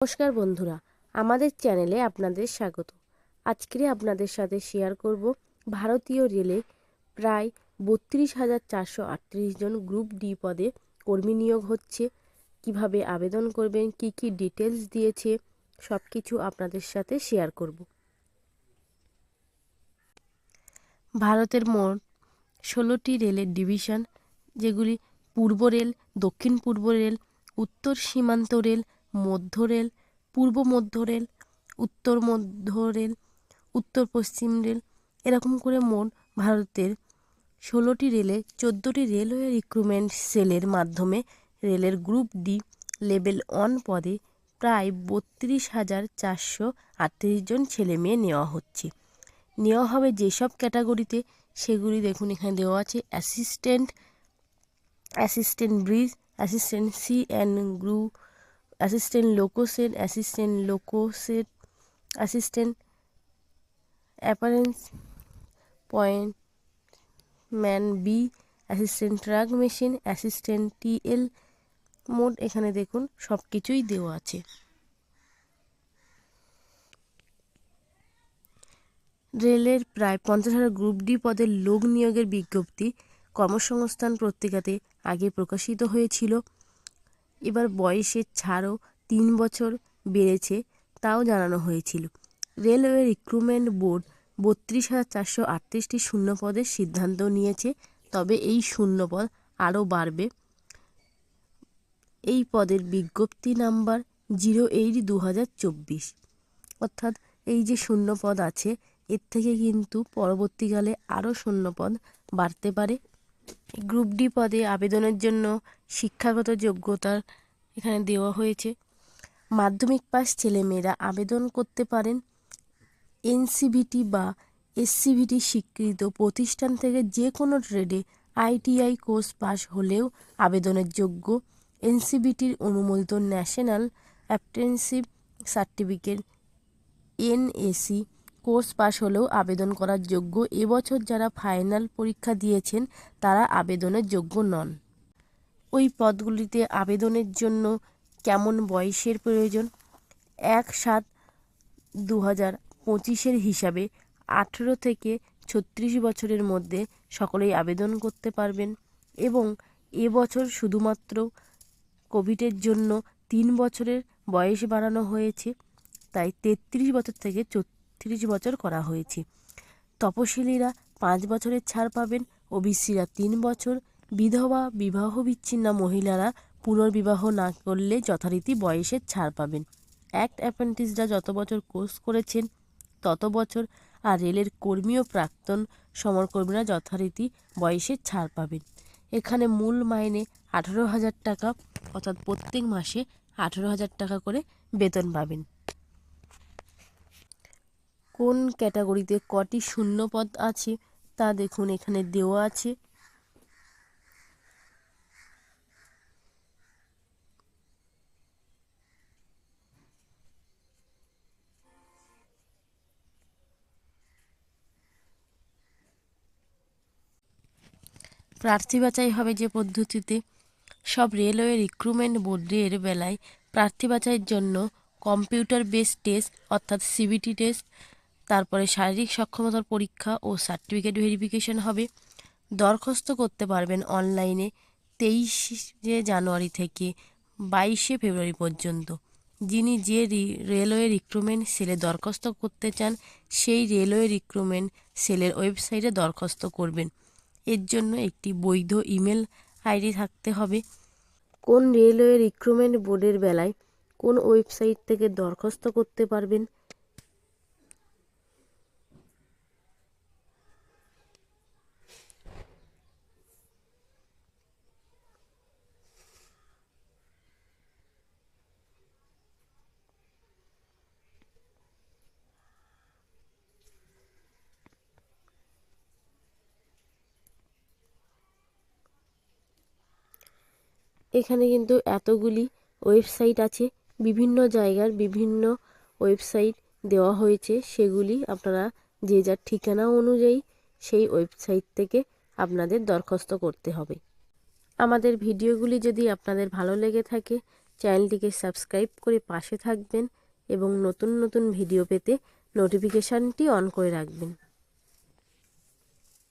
নমস্কার বন্ধুরা, আমাদের চ্যানেলে আপনাদের স্বাগত। আজকে আপনাদের সাথে শেয়ার করব ভারতীয় রেলে প্রায় বত্রিশ হাজার চারশো আটত্রিশ জন গ্রুপ ডি পদে কর্মী নিয়োগ হচ্ছে। কীভাবে আবেদন করবেন, কি কি ডিটেলস দিয়েছে সব কিছু আপনাদের সাথে শেয়ার করব। ভারতের মোট ষোলোটি রেলের ডিভিশন যেগুলি পূর্ব রেল, দক্ষিণ পূর্ব রেল, উত্তর সীমান্ত রেল মধ্য রেল, পূর্ব মধ্য রেল, উত্তর মধ্য রেল, উত্তর পশ্চিম রেল, এরকম করে মোট ভারতের ষোলোটি রেলে, চোদ্দোটি রেলওয়ে রিক্রুটমেন্ট সেলের মাধ্যমে রেলের গ্রুপ ডি লেভেল ওয়ান পদে প্রায় বত্রিশ হাজার চারশো আটত্রিশ জন ছেলে মেয়ে নেওয়া হচ্ছে। নেওয়া হবে যেসব ক্যাটাগরিতে, সেগুলি দেখুন এখানে দেওয়া আছে, assistant assistant bridge, assistant C and grew assistant loco shed assistant loco shed assistant অ্যাপারেন্স point man B assistant track machine assistant TL mode এখানে দেখুন সব কিছুই দেওয়া আছে। রেলের প্রায় পঞ্চাশ হাজার গ্রুপ ডি পদের লোক নিয়োগের বিজ্ঞপ্তি কর্মসংস্থান পত্রিকাতে আগে প্রকাশিত হয়েছিল। এবার বয়সের ছাড়ও তিন বছর বেড়েছে তাও জানানো হয়েছিল। রেলওয়ে রিক্রুটমেন্ট বোর্ড বত্রিশ হাজার চারশো আটত্রিশটি শূন্যপদের সিদ্ধান্ত নিয়েছে, তবে এই শূন্যপদ আরও বাড়বে। এই পদের বিজ্ঞপ্তি নাম্বার জিরো এইট দু হাজার চব্বিশ। অর্থাৎ এই যে শূন্যপদ আছে, এর থেকে কিন্তু পরবর্তীকালে আরও শূন্যপদ বাড়তে পারে। গ্রুপ ডি পদে আবেদনের জন্য শিক্ষাগত যোগ্যতার এখানে দেওয়া হয়েছে। মাধ্যমিক পাস ছেলেমেয়েরা আবেদন করতে পারেন এনসিভিটি বা এসসিভিটি স্বীকৃত প্রতিষ্ঠান থেকে যে কোনো ট্রেডে আইটিআই কোর্স পাস হলেও আবেদনের যোগ্য। এনসিভিটির অনুমোদিত national apprenticeship certificate NAC course pass হলেও আবেদন করার যোগ্য এবছর যারা ফাইনাল পরীক্ষা দিয়েছেন, তারা আবেদনের যোগ্য নন। ওই পদগুলিতে আবেদনের জন্য কেমন বয়সের প্রয়োজন? এক সাত দু হাজার পঁচিশের হিসাবে আঠেরো থেকে ছত্রিশ বছরের মধ্যে সকলেই আবেদন করতে পারবেন এবং এবছর শুধুমাত্র কোভিডের জন্য তিন বছরের বয়স বাড়ানো হয়েছে, তাই তেত্রিশ বছর থেকে চৌত্রিশ বছর করা হয়েছে। তপশিলীরা পাঁচ বছরের ছাড় পাবেন, ওবিসিরা তিন বছর, বিধবা বিবাহ বিচ্ছিন্ন মহিলারা পুনর্বিবাহ না করলে যথারীতি বয়সের ছাড় পাবেন। অ্যাক্ট অ্যাপ্রেন্টিসরা যত বছর কোর্স করেছেন, তত বছর আর রেলের কর্মী ও প্রাক্তন সমরকর্মীরা যথারীতি বয়সের ছাড় পাবেন। এখানে মূল মাইনে আঠারো হাজার টাকা, অর্থাৎ প্রত্যেক মাসে আঠারো হাজার টাকা করে বেতন পাবেন। কোন ক্যাটাগরিতে কটি শূন্য পদ আছে তা দেখুন, এখানে দেওয়া আছে। প্রার্থী বাছাই হবে যে পদ্ধতিতে সব রেলওয়ে রিক্রুটমেন্ট বোর্ডের বেলায় প্রার্থী বাছাইয়ের জন্য কম্পিউটার বেস টেস্ট, অর্থাৎ সিবিটি টেস্ট তারপরে শারীরিক সক্ষমতার পরীক্ষা ও সার্টিফিকেট ভেরিফিকেশন হবে। দরখাস্ত করতে পারবেন অনলাইনে তেইশে জানুয়ারি থেকে বাইশে ফেব্রুয়ারি পর্যন্ত। যিনি যে রেলওয়ে রিক্রুটমেন্ট সেলে দরখাস্ত করতে চান, সেই রেলওয়ে রিক্রুটমেন্ট সেলের ওয়েবসাইটে দরখাস্ত করবেন। এর জন্য একটি বৈধ ইমেল আইডি থাকতে হবে। কোন রেলওয়ে রিক্রুটমেন্ট বোর্ডের বেলায় কোন ওয়েবসাইট থেকে দরখাস্ত করতে পারবেন? এখানে কিন্তু এতগুলি ওয়েবসাইট আছে, বিভিন্ন জায়গার বিভিন্ন ওয়েবসাইট দেওয়া হয়েছে। সেগুলি আপনারা যে যার ঠিকানা অনুযায়ী সেই ওয়েবসাইট থেকে আপনাদের দরখাস্ত করতে হবে। আমাদের ভিডিওগুলি যদি আপনাদের ভালো লেগে থাকে, চ্যানেলটিকে সাবস্ক্রাইব করে পাশে থাকবেন এবং নতুন নতুন ভিডিও পেতে নোটিফিকেশানটি অন করে রাখবেন।